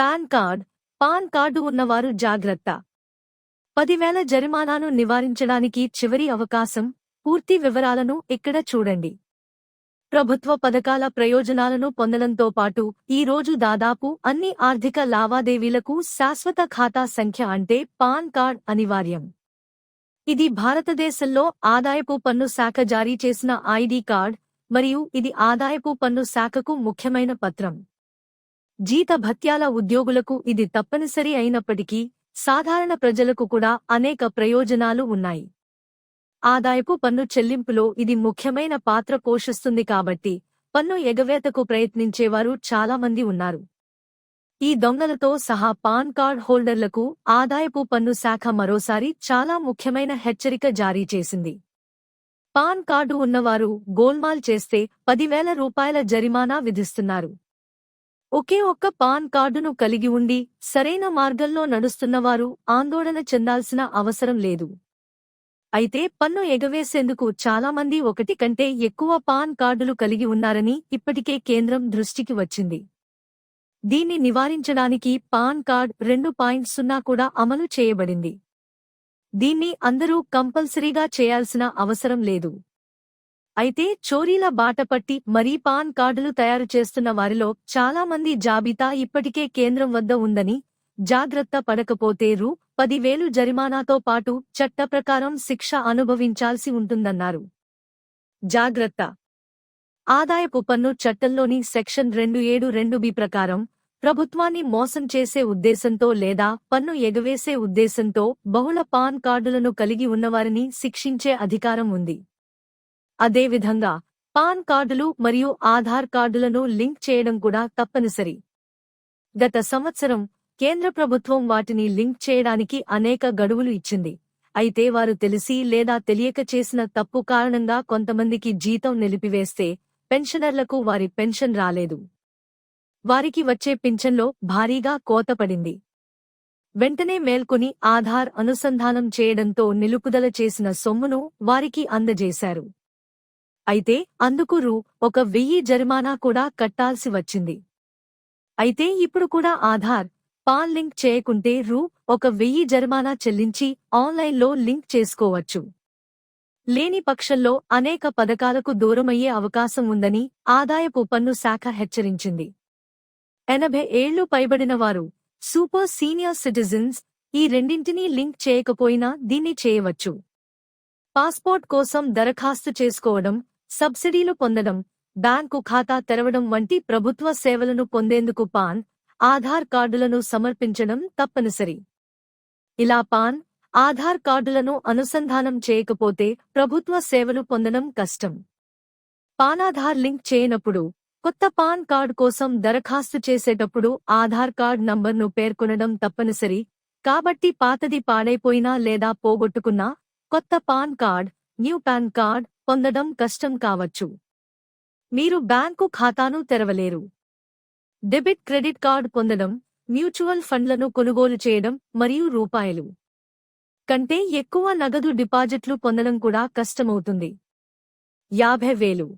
Pan card. Pan card ఉన్నవారు జాగ్రత్త. పదివేల జరిమానాను నివారించడానికి చివరి అవకాశం. పూర్తి వివరాలను ఇక్కడ చూడండి? ప్రభుత్వ పథకాల ప్రయోజనాలను పొందడంతో పాటు ఈ రోజు దాదాపు అన్ని ఆర్థిక లావాదేవీలకు శాశ్వత ఖాతా సంఖ్య అంటే పాన్ కార్డ్ అనివార్యం. ఇది భారతదేశంలో ఆదాయపు పన్ను శాఖ జారీ చేసిన ఐడి కార్డ్ మరియు ఇది ఆదాయపు పన్ను శాఖకు ముఖ్యమైన పత్రం. జీత భత్యాల ఉద్యోగులకు ఇది తప్పనిసరి అయినప్పటికీ సాధారణ ప్రజలకు కూడా అనేక ప్రయోజనాలు ఉన్నాయి. ఆదాయపు పన్ను చెల్లింపులో ఇది ముఖ్యమైన పాత్ర పోషిస్తుంది కాబట్టి పన్ను ఎగవేతకు ప్రయత్నించేవారు చాలామంది ఉన్నారు. ఈ దొంగలతో సహా పాన్ కార్డ్ హోల్డర్లకు ఆదాయపు పన్ను శాఖ మరోసారి చాలా ముఖ్యమైన హెచ్చరిక జారీ చేసింది. పాన్ కార్డు ఉన్నవారు గోల్మాల్ చేస్తే పదివేల రూపాయల జరిమానా విధిస్తున్నారు. ఒకే ఒక్క పాన్ కార్డును కలిగి ఉండి సరైన మార్గంలో నడుస్తున్నవారు ఆందోళన చెందాల్సిన అవసరం లేదు. అయితే పన్ను ఎగవేసేందుకు చాలామంది ఒకటి కంటే ఎక్కువ పాన్ కార్డులు కలిగి ఉన్నారని ఇప్పటికే కేంద్రం దృష్టికి వచ్చింది. దీన్ని నివారించడానికి పాన్ కార్డ్ రెండు పాయింట్ సున్నా కూడా అమలు చేయబడింది. దీన్ని అందరూ కంపల్సరీగా చేయాల్సిన అవసరం లేదు. అయితే చోరీల బాటపట్టి మరీ పాన్ కార్డులు తయారు చేస్తున్న వారిలో చాలా మంది జాబితా ఇప్పటికే కేంద్రం వద్ద ఉందని జాగ్రత్త పడకపోతే రూ. పదివేలు జరిమానాతో పాటు చట్ట ప్రకారం శిక్ష అనుభవించాల్సి ఉంటుందన్నారు. జాగ్రత్త. ఆదాయపు పన్ను చట్టంలోని సెక్షన్ రెండు ఏడు రెండు బి ప్రకారం ప్రభుత్వాన్ని మోసం చేసే ఉద్దేశంతో లేదా పన్ను ఎగవేసే ఉద్దేశంతో బహుళ పాన్ కార్డులను కలిగి ఉన్నవారిని శిక్షించే అధికారం ఉంది. అదేవిధంగా పాన్ కార్డులు మరియు ఆధార్ కార్డులను లింక్ చేయడం కూడా తప్పనిసరి. గత సంవత్సరం కేంద్ర ప్రభుత్వం వాటిని లింక్ చేయడానికి అనేక గడువులు ఇచ్చింది. అయితే వారు తెలిసి లేదా తెలియక చేసిన తప్పు కారణంగా కొంతమందికి జీతం నిలిపివేస్తే పెన్షనర్లకు వారి పెన్షన్ రాలేదు. వారికి వచ్చే పింఛన్లో భారీగా కోతపడింది వెంటనే మేల్కొని ఆధార్ అనుసంధానం చేయడంతో నిలుపుదల చేసిన సొమ్మును వారికి అందజేశారు. అయితే అందుకు రూ. ఒక వెయ్యి జరిమానా కూడా కట్టాల్సి వచ్చింది. అయితే ఇప్పుడు కూడా ఆధార్ పాన్ లింక్ చేయకుంటే రూ. ఒక వెయ్యి జరిమానా చెల్లించి ఆన్లైన్లో లింక్ చేసుకోవచ్చు. లేని పక్షంలో అనేక పథకాలకు దూరమయ్యే అవకాశం ఉందని ఆదాయపు పన్ను శాఖ హెచ్చరించింది. ఎనభై ఏళ్ళు పైబడిన వారు సూపర్ సీనియర్ సిటిజన్స్ ఈ రెండింటినీ లింక్ చేయకపోయినా దీన్ని చేయవచ్చు. పాస్పోర్ట్ కోసం దరఖాస్తు చేసుకోవడం సబ్సిడీలు పొందడం బ్యాంకు ఖాతా తెరవడం వంటి ప్రభుత్వ సేవలను పొందేందుకు పాన్ ఆధార్ కార్డులను సమర్పించడం తప్పనిసరి. ఇలా పాన్ ఆధార్ కార్డులను అనుసంధానం చేయకపోతే ప్రభుత్వ సేవలు పొందడం కష్టం. పానాధార్ లింక్ చేయనప్పుడు కొత్త పాన్ కార్డు కోసం దరఖాస్తు చేసేటప్పుడు ఆధార్ కార్డ్ నంబర్ను పేర్కొనడం తప్పనిసరి కాబట్టి పాతది పాడైపోయినా లేదా పోగొట్టుకున్నా కొత్త PAN card new PAN card పొందడం కష్టం కావచ్చు. మీరు బ్యాంకు ఖాతాను తెరవలేరు. డెబిట్ క్రెడిట్ కార్డ్ పొందడం మ్యూచువల్ ఫండ్లను కొనుగోలు చేయడం మరియు రూపాయలు కంటే ఎక్కువ నగదు డిపాజిట్లు పొందడం కూడా కష్టమవుతుంది. యాభై వేలు.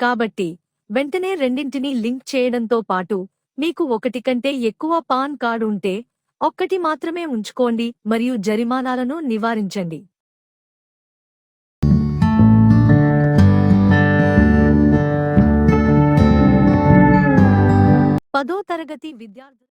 కాబట్టి వెంటనే రెండింటినీ లింక్ చేయడంతో పాటు మీకు ఒకటి కంటే ఎక్కువ పాన్ కార్డు ఉంటే ఒక్కటి మాత్రమే ఉంచుకోండి మరియు జరిమానాలను నివారించండి. పదో తరగతి విద్యార్థులు